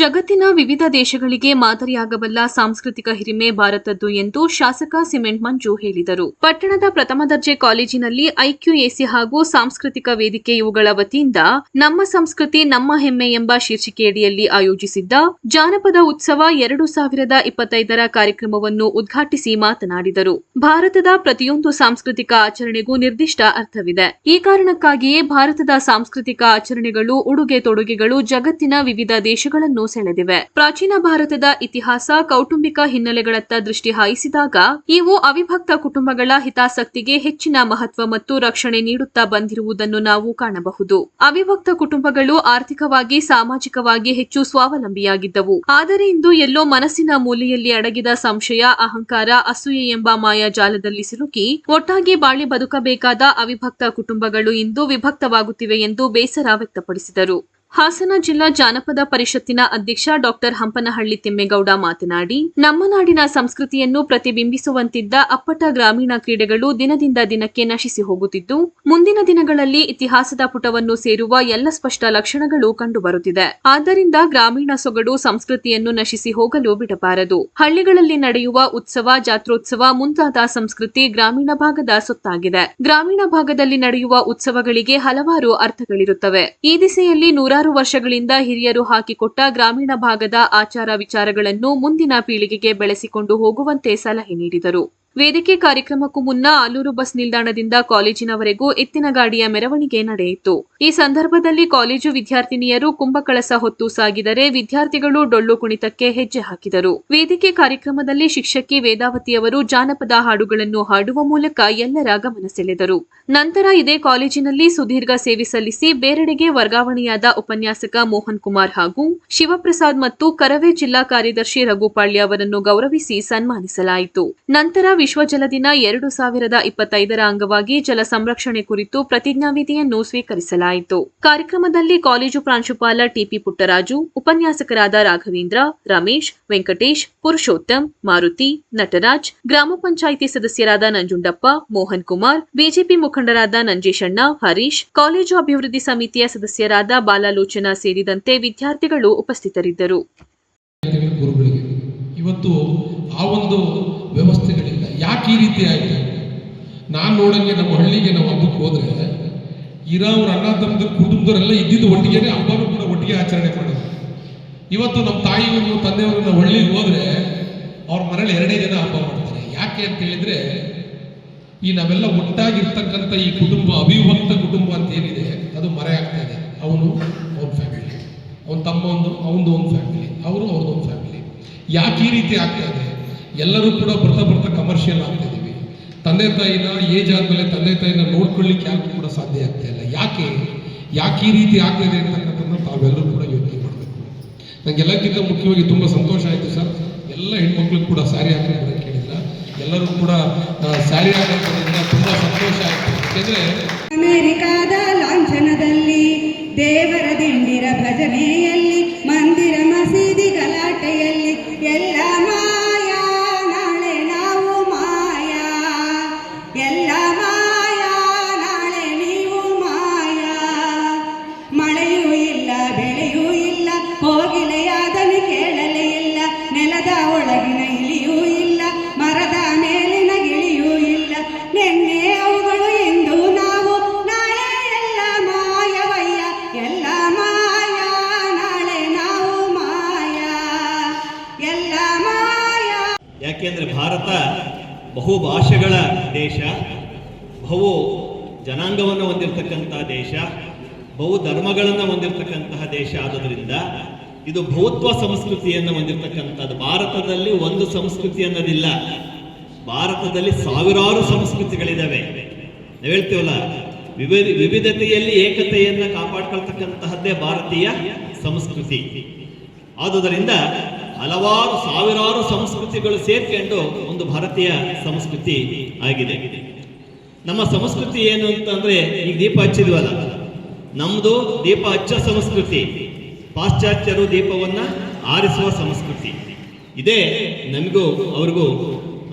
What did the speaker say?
ಜಗತ್ತಿನ ವಿವಿಧ ದೇಶಗಳಿಗೆ ಮಾದರಿಯಾಗಬಲ್ಲ ಸಾಂಸ್ಕೃತಿಕ ಹಿರಿಮೆ ಭಾರತದ್ದು ಎಂದು ಶಾಸಕ ಸಿಮೆಂಟ್ ಮಂಜು ಹೇಳಿದರು. ಪಟ್ಟಣದ ಪ್ರಥಮ ದರ್ಜೆ ಕಾಲೇಜಿನಲ್ಲಿ ಐಕ್ಯೂಎಸಿ ಹಾಗೂ ಸಾಂಸ್ಕೃತಿಕ ವೇದಿಕೆ ಇವುಗಳ ವತಿಯಿಂದ ನಮ್ಮ ಸಂಸ್ಕೃತಿ, ನಮ್ಮ ಹೆಮ್ಮೆ ಎಂಬ ಶೀರ್ಷಿಕೆಯಡಿಯಲ್ಲಿ ಆಯೋಜಿಸಿದ್ದ ಜಾನಪದ ಉತ್ಸವ ಎರಡು ಸಾವಿರದ ಇಪ್ಪತ್ತೈದರ ಕಾರ್ಯಕ್ರಮವನ್ನು ಉದ್ಘಾಟಿಸಿ ಮಾತನಾಡಿದರು. ಭಾರತದ ಪ್ರತಿಯೊಂದು ಸಾಂಸ್ಕೃತಿಕ ಆಚರಣೆಗೂ ನಿರ್ದಿಷ್ಟ ಅರ್ಥವಿದೆ. ಈ ಕಾರಣಕ್ಕಾಗಿಯೇ ಭಾರತದ ಸಾಂಸ್ಕೃತಿಕ ಆಚರಣೆಗಳು, ಉಡುಗೆ ತೊಡುಗೆಗಳು ಜಗತ್ತಿನ ವಿವಿಧ ದೇಶಗಳನ್ನು ಸೆಳೆದಿವೆ. ಪ್ರಾಚೀನ ಭಾರತದ ಇತಿಹಾಸ ಕೌಟುಂಬಿಕ ಹಿನ್ನೆಲೆಗಳತ್ತ ದೃಷ್ಟಿ ಹಾಯಿಸಿದಾಗ, ಇವು ಅವಿಭಕ್ತ ಕುಟುಂಬಗಳ ಹಿತಾಸಕ್ತಿಗೆ ಹೆಚ್ಚಿನ ಮಹತ್ವ ಮತ್ತು ರಕ್ಷಣೆ ನೀಡುತ್ತಾ ಬಂದಿರುವುದನ್ನು ನಾವು ಕಾಣಬಹುದು. ಅವಿಭಕ್ತ ಕುಟುಂಬಗಳು ಆರ್ಥಿಕವಾಗಿ, ಸಾಮಾಜಿಕವಾಗಿ ಹೆಚ್ಚು ಸ್ವಾವಲಂಬಿಯಾಗಿದ್ದವು. ಆದರೆ ಇಂದು ಎಲ್ಲೋ ಮನಸ್ಸಿನ ಮೂಲೆಯಲ್ಲಿ ಅಡಗಿದ ಸಂಶಯ, ಅಹಂಕಾರ, ಅಸೂಯೆ ಎಂಬ ಮಾಯಾಜಾಲದಲ್ಲಿ ಸಿಲುಕಿ, ಒಟ್ಟಾಗಿ ಬಾಳಿ ಬದುಕಬೇಕಾದ ಅವಿಭಕ್ತ ಕುಟುಂಬಗಳು ಇಂದು ವಿಭಕ್ತವಾಗುತ್ತಿವೆ ಎಂದು ಬೇಸರ ವ್ಯಕ್ತಪಡಿಸಿದರು. ಹಾಸನ ಜಿಲ್ಲಾ ಜಾನಪದ ಪರಿಷತ್ತಿನ ಅಧ್ಯಕ್ಷ ಡಾಕ್ಟರ್ ಹಂಪನಹಳ್ಳಿ ತಿಮ್ಮೇಗೌಡ ಮಾತನಾಡಿ, ನಮ್ಮ ನಾಡಿನ ಸಂಸ್ಕೃತಿಯನ್ನು ಪ್ರತಿಬಿಂಬಿಸುವಂತಿದ್ದ ಅಪ್ಪಟ ಗ್ರಾಮೀಣ ಕ್ರೀಡೆಗಳು ದಿನದಿಂದ ದಿನಕ್ಕೆ ನಶಿಸಿ ಹೋಗುತ್ತಿದ್ದು, ಮುಂದಿನ ದಿನಗಳಲ್ಲಿ ಇತಿಹಾಸದ ಪುಟವನ್ನು ಸೇರುವ ಎಲ್ಲ ಸ್ಪಷ್ಟ ಲಕ್ಷಣಗಳು ಕಂಡುಬರುತ್ತಿದೆ. ಆದ್ದರಿಂದ ಗ್ರಾಮೀಣ ಸೊಗಡು ಸಂಸ್ಕೃತಿಯನ್ನು ನಶಿಸಿ ಹೋಗಲು ಬಿಡಬಾರದು. ಹಳ್ಳಿಗಳಲ್ಲಿ ನಡೆಯುವ ಉತ್ಸವ, ಜಾತ್ರೋತ್ಸವ ಮುಂತಾದ ಸಂಸ್ಕೃತಿ ಗ್ರಾಮೀಣ ಭಾಗದ ಸೊತ್ತಾಗಿದೆ. ಗ್ರಾಮೀಣ ಭಾಗದಲ್ಲಿ ನಡೆಯುವ ಉತ್ಸವಗಳಿಗೆ ಹಲವಾರು ಅರ್ಥಗಳಿರುತ್ತವೆ. ಈ ದಿಸೆಯಲ್ಲಿ ನೂರಾರು ವರ್ಷಗಳಿಂದ ಹಿರಿಯರು ಹಾಕಿಕೊಟ್ಟ ಗ್ರಾಮೀಣ ಭಾಗದ ಆಚಾರ ವಿಚಾರಗಳನ್ನು ಮುಂದಿನ ಪೀಳಿಗೆಗೆ ಬೆಳೆಸಿಕೊಂಡು ಹೋಗುವಂತೆ ಸಲಹೆ ನೀಡಿದರು. ವೇದಿಕೆ ಕಾರ್ಯಕ್ರಮಕ್ಕೂ ಮುನ್ನ ಆಲೂರು ಬಸ್ ನಿಲ್ದಾಣದಿಂದ ಕಾಲೇಜಿನವರೆಗೂ ಎತ್ತಿನ ಗಾಡಿಯ ಮೆರವಣಿಗೆ ನಡೆಯಿತು. ಈ ಸಂದರ್ಭದಲ್ಲಿ ಕಾಲೇಜು ವಿದ್ಯಾರ್ಥಿನಿಯರು ಕುಂಭಕಳಸ ಹೊತ್ತು ಸಾಗಿದರೆ ವಿದ್ಯಾರ್ಥಿಗಳು ಡೊಳ್ಳು ಕುಣಿತಕ್ಕೆ ಹೆಜ್ಜೆ ಹಾಕಿದರು. ವೇದಿಕೆ ಕಾರ್ಯಕ್ರಮದಲ್ಲಿ ಶಿಕ್ಷಕಿ ವೇದಾವತಿಯವರು ಜಾನಪದ ಹಾಡುಗಳನ್ನು ಹಾಡುವ ಮೂಲಕ ಎಲ್ಲರ ಗಮನ ಸೆಳೆದರು ನಂತರ ಇದೇ ಕಾಲೇಜಿನಲ್ಲಿ ಸುದೀರ್ಘ ಸೇವೆ ಸಲ್ಲಿಸಿ ಬೇರೆಡೆಗೆ ವರ್ಗಾವಣೆಯಾದ ಉಪನ್ಯಾಸಕ ಮೋಹನ್ ಕುಮಾರ್ ಹಾಗೂ ಶಿವಪ್ರಸಾದ್ ಮತ್ತು ಕರವೇ ಜಿಲ್ಲಾ ಕಾರ್ಯದರ್ಶಿ ರಘುಪಾಳ್ಯ ಅವರನ್ನು ಗೌರವಿಸಿ ಸನ್ಮಾನಿಸಲಾಯಿತು. ನಂತರ ವಿಶ್ವ ಜಲ ದಿನ ಎರಡು ಸಾವಿರದ ಇಪ್ಪತ್ತೈದರ ಅಂಗವಾಗಿ ಜಲ ಸಂರಕ್ಷಣೆ ಕುರಿತು ಪ್ರತಿಜ್ಞಾವಿಧಿಯನ್ನು ಸ್ವೀಕರಿಸಲಾಯಿತು. ಕಾರ್ಯಕ್ರಮದಲ್ಲಿ ಕಾಲೇಜು ಪ್ರಾಂಶುಪಾಲ ಟಿಪಿ ಪುಟ್ಟರಾಜು, ಉಪನ್ಯಾಸಕರಾದ ರಾಘವೇಂದ್ರ, ರಮೇಶ್, ವೆಂಕಟೇಶ್, ಪುರುಷೋತ್ತಮ್, ಮಾರುತಿ, ನಟರಾಜ್, ಗ್ರಾಮ ಪಂಚಾಯಿತಿ ಸದಸ್ಯರಾದ ನಂಜುಂಡಪ್ಪ, ಮೋಹನ್ ಕುಮಾರ್, ಬಿಜೆಪಿ ಮುಖಂಡರಾದ ನಂಜೇಶಣ್ಣ, ಹರೀಶ್, ಕಾಲೇಜು ಅಭಿವೃದ್ಧಿ ಸಮಿತಿಯ ಸದಸ್ಯರಾದ ಬಾಲಾಲೋಚನಾ ಸೇರಿದಂತೆ ವಿದ್ಯಾರ್ಥಿಗಳು ಉಪಸ್ಥಿತರಿದ್ದರು. ಇವತ್ತು ಆ ಒಂದು ಯಾಕೆ ಈ ರೀತಿ ಆಯಿತು. ನಾನು ನೋಡಂಗೆ ನಮ್ಮ ಹಳ್ಳಿಗೆ ನಾವು ಹಬ್ಬಕ್ಕೆ ಹೋದ್ರೆ ಇರೋ ಅವ್ರ ಅಣ್ಣ ತಮ್ಮದ ಕುಟುಂಬದವರೆಲ್ಲ ಇದ್ದಿದ್ದು ಒಟ್ಟಿಗೆನೆ ಹಬ್ಬನೂ ಕೂಡ ಒಟ್ಟಿಗೆ ಆಚರಣೆ ಮಾಡೋದು. ಇವತ್ತು ನಮ್ಮ ತಾಯಿಯವರು, ತಂದೆಯವರು ನಾವು ಹಳ್ಳಿಗೆ ಹೋದ್ರೆ ಅವ್ರ ಮನೇಲಿ ಎರಡೇ ಜನ ಹಬ್ಬ ಮಾಡ್ತಾರೆ. ಯಾಕೆ ಅಂತ ಹೇಳಿದ್ರೆ ಈ ನಾವೆಲ್ಲ ಒಟ್ಟಾಗಿರ್ತಕ್ಕಂಥ ಈ ಕುಟುಂಬ, ಅವಿಭಕ್ತ ಕುಟುಂಬ ಅಂತ ಏನಿದೆ, ಅದು ಮರೆ ಆಗ್ತಾ ಇದೆ. ಅವನು ಅವ್ನ ಫ್ಯಾಮಿಲಿ ಅವನ ತಮ್ಮ ಒಂದು, ಅವನದು ಒಂದು ಫ್ಯಾಮಿಲಿ ಅವರು ಅವ್ರದ್ದು ಒಂದು ಫ್ಯಾಮಿಲಿ ಯಾಕೆ ಈ ರೀತಿ ಆಗ್ತಾ ಇದೆ? ಎಲ್ಲರೂ ಕೂಡ ಬರ್ತಾ ಬರ್ತಾ ಕಮರ್ಷಿಯಲ್ ಆಗ್ತಾ ಇದೀವಿ. ತಂದೆ ತಾಯಿನ ಏಜ್ ಆದಮೇಲೆ ತಂದೆ ತಾಯಿನ ನೋಡ್ಕೊಳ್ಳಿಕ್ಕೆ ಯಾಕೆ ಕೂಡ ಸಾಧ್ಯ ಆಗ್ತಾ ಇಲ್ಲ. ಯಾಕೆ? ಯಾಕೆ ಈ ರೀತಿ ಆಗ್ತಾ ಇದೆ ಅಂತಕ್ಕಂಥದ್ದು ತಾವೆಲ್ಲರೂ ಕೂಡ ಯೋಚನೆ ಮಾಡಬೇಕು. ನನಗೆ ಎಲ್ಲಕ್ಕಿಂತ ಮುಖ್ಯವಾಗಿ ತುಂಬ ಸಂತೋಷ ಆಯಿತು ಸರ್. ಎಲ್ಲ ಹೆಣ್ಮಕ್ಳು ಕೂಡ ಸ್ಯಾರಿ ಅಂತ ಕೇಳಿಲ್ಲ ಎಲ್ಲರೂ ಕೂಡ ಸ್ಯಾರಿ ಹಾಕೋದ್ರಿಂದ ತುಂಬ ಸಂತೋಷ ಆಯಿತು. ಯಾಕೆಂದರೆ ಅಮೆರಿಕಾದ ಲಾಂಛನದಲ್ಲಿ ದೇವರ ದಿಂಡಿರ ಭಜನೆಯಲ್ಲಿ ಎಲ್ಲ ಮಾಯಾ, ನಾಳೆ ನೀವು ಮಾಯಾ. ಮಳೆಯೂ ಇಲ್ಲ, ಬೆಳೆಯೂ ಇಲ್ಲ ಹೋಗಿಲೆಯಾದನು ಕೇಳಲೇ ಇಲ್ಲ, ನೆಲದ ಒಳಗಿನ ಇಲಿಯೂ ಇಲ್ಲ, ಮರದ ಮೇಲಿನ ಗಿಳಿಯೂ ಇಲ್ಲ. ನಿನ್ನೆ ಅವುಗಳು ಎಂದು ನಾವು, ನಾಳೆ ಎಲ್ಲ ಮಾಯವಯ್ಯ. ಎಲ್ಲ ಮಾಯ, ನಾಳೆ ನಾವು ಮಾಯ. ಎಲ್ಲ ಮಾಯ. ಯಾಕೆಂದ್ರೆ ಭಾರತ ಬಹು ಭಾಷೆಗಳ ದೇಶ, ಬಹು ಜನಾಂಗವನ್ನು ಹೊಂದಿರತಕ್ಕಂತಹ ದೇಶ, ಬಹು ಧರ್ಮಗಳನ್ನು ಹೊಂದಿರತಕ್ಕಂತಹ ದೇಶ ಆದ್ದರಿಂದ ಇದು ಬಹುತ್ವ ಸಂಸ್ಕೃತಿಯನ್ನು ಹೊಂದಿರತಕ್ಕಂಥದ್ದು. ಭಾರತದಲ್ಲಿ ಒಂದು ಸಂಸ್ಕೃತಿ ಅನ್ನೋದಿಲ್ಲ. ಭಾರತದಲ್ಲಿ ಸಾವಿರಾರು ಸಂಸ್ಕೃತಿಗಳಿದ್ದಾವೆ ನಾವು ಹೇಳ್ತೀವಲ್ಲ, ವಿವಿಧ, ವಿವಿಧತೆಯಲ್ಲಿ ಏಕತೆಯನ್ನು ಕಾಪಾಡ್ಕೊಳ್ತಕ್ಕಂತಹದ್ದೇ ಭಾರತೀಯ ಸಂಸ್ಕೃತಿ. ಆದುದರಿಂದ ಹಲವಾರು ಸಾವಿರಾರು ಸಂಸ್ಕೃತಿಗಳು ಸೇರ್ಕೊಂಡು ಒಂದು ಭಾರತೀಯ ಸಂಸ್ಕೃತಿ ಆಗಿದೆ. ನಮ್ಮ ಸಂಸ್ಕೃತಿ ಏನು ಅಂತಂದ್ರೆ ಈಗ ದೀಪ ಹಚ್ಚಿದ್ವಲ್ಲ, ನಮ್ದು ದೀಪ ಹಚ್ಚ ಸಂಸ್ಕೃತಿ, ಪಾಶ್ಚಾತ್ಯರು ದೀಪವನ್ನ ಆರಿಸುವ ಸಂಸ್ಕೃತಿ. ಇದೇ ನಮಗೂ ಅವ್ರಿಗೂ